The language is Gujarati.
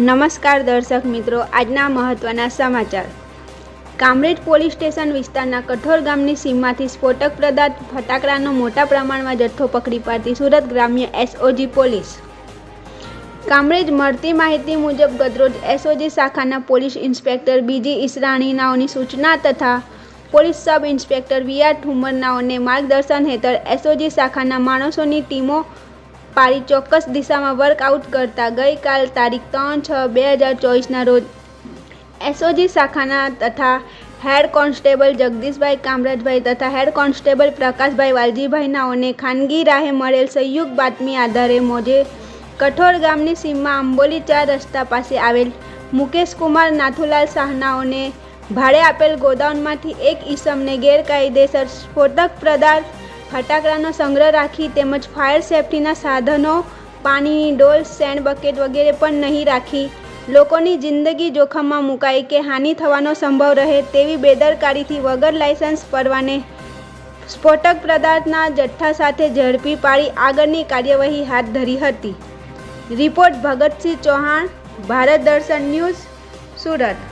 નમસ્કાર દર્શક મિત્રો, આજના મહત્વના સમાચાર. કામરેજ પોલીસ સ્ટેશન વિસ્તારના કઠોર ગામની સીમમાંથી સ્ફોટક પદાર્થ ફટાકડાનો મોટા પ્રમાણમાં જથ્થો પકડી પાડતી સુરત ગ્રામ્ય એસઓજી પોલીસ. કામરેજ મળતી માહિતી મુજબ ગતરોજ એસઓજી શાખાના પોલીસ ઇન્સ્પેક્ટર બીજી ઈસરાણીનાઓની સૂચના તથા police sub inspector V R ઠુમરનાઓને માર્ગદર્શન હેઠળ એસઓજી શાખાના માણસોની ટીમો પાડી ચોક્કસ દિશામાં વર્કઆઉટ કરતા ગઈકાલ તારીખ ત્રણ છ બે હજાર ચોવીસના રોજ એસઓજી શાખાના તથા હેડ કોન્સ્ટેબલ જગદીશભાઈ કામરાજભાઈ તથા હેડ કોન્સ્ટેબલ પ્રકાશભાઈ વાલજીભાઈ નાઓને ખાનગી રાહે મળેલ સંયુક્ત બાતમી આધારે મોજે કઠોર ગામની સીમમાં આંબોલી ચાર રસ્તા પાસે આવેલ મુકેશકુમાર નાથુલાલ શાહનાઓને ભાડે આપેલ ગોડાઉનમાંથી એક ઈસમને ગેરકાયદેસર સ્ફોટક પદાર્થ ફટાકડાનો સંગ્રહ રાખી તેમજ ફાયર સેફટીના સાધનો, પાણીની ડોલ, સેન્ડ બકેટ વગેરે પણ નહીં રાખી. લોકોની જિંદગી જોખમમાં મુકાઈ કે હાનિ થવાનો સંભવ રહે તેવી બેદરકારીથી વગર લાયસન્સ પરવાને સ્ફોટક પદાર્થના જથ્થા સાથે ઝડપી પાડી આગળની કાર્યવાહી હાથ ધરી હતી. રિપોર્ટ ભગતસિંહ ચૌહાણ, ભારત દર્શન ન્યૂઝ, સુરત.